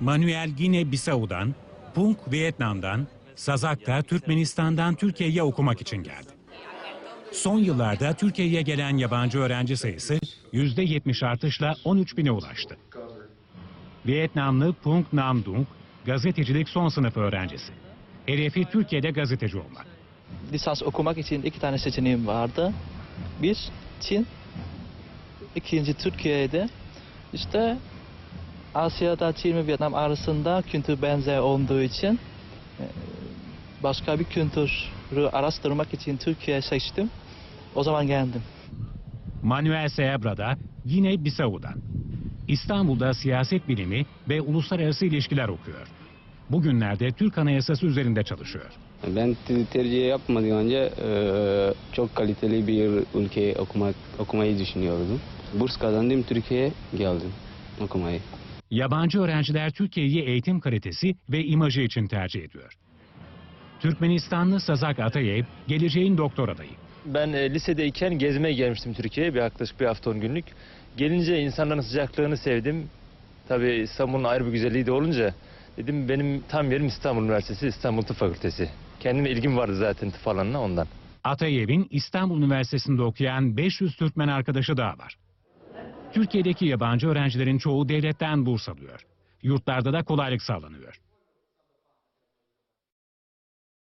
Manuel Gine-Bissau'dan, Punk Vietnam'dan, Sazak da Türkmenistan'dan Türkiye'ye okumak için geldi. Son yıllarda Türkiye'ye gelen yabancı öğrenci sayısı %70 artışla 13 bine ulaştı. Vietnamlı Punk Nam Dung, gazetecilik son sınıf öğrencisi. Hedefi Türkiye'de gazeteci olmak. lisans okumak için iki tane seçeneğim vardı. Bir Çin, ikinci Türkiye'de. İşte Asya'da Çin ve Vietnam arasında kültür benzer olduğu için e, başka bir kültürü araştırmak için Türkiye seçtim. O zaman geldim. Manuel Seabra da yine Bissau'dan. İstanbul'da siyaset bilimi ve uluslararası ilişkiler okuyor. Bugünlerde Türk Anayasası üzerinde çalışıyor. Ben te- tercih yapmadan önce eee, çok kaliteli bir ülke okumak, okumayı düşünüyordum. Burs kazandım Türkiye'ye geldim okumayı. Yabancı öğrenciler Türkiye'yi eğitim kalitesi ve imajı için tercih ediyor. Türkmenistanlı Sazak Atayev geleceğin doktor adayı. Ben e, lisedeyken gezmeye gelmiştim Türkiye'ye bir yaklaşık bir hafta on günlük. Gelince insanların sıcaklığını sevdim. Tabii İstanbul'un ayrı bir güzelliği de olunca dedim benim tam yerim İstanbul Üniversitesi İstanbul Tıp Fakültesi. Kendime ilgim vardı zaten tıp alanına ondan. Atayev'in İstanbul Üniversitesi'nde okuyan 500 Türkmen arkadaşı daha var. Türkiye'deki yabancı öğrencilerin çoğu devletten burs alıyor. Yurtlarda da kolaylık sağlanıyor.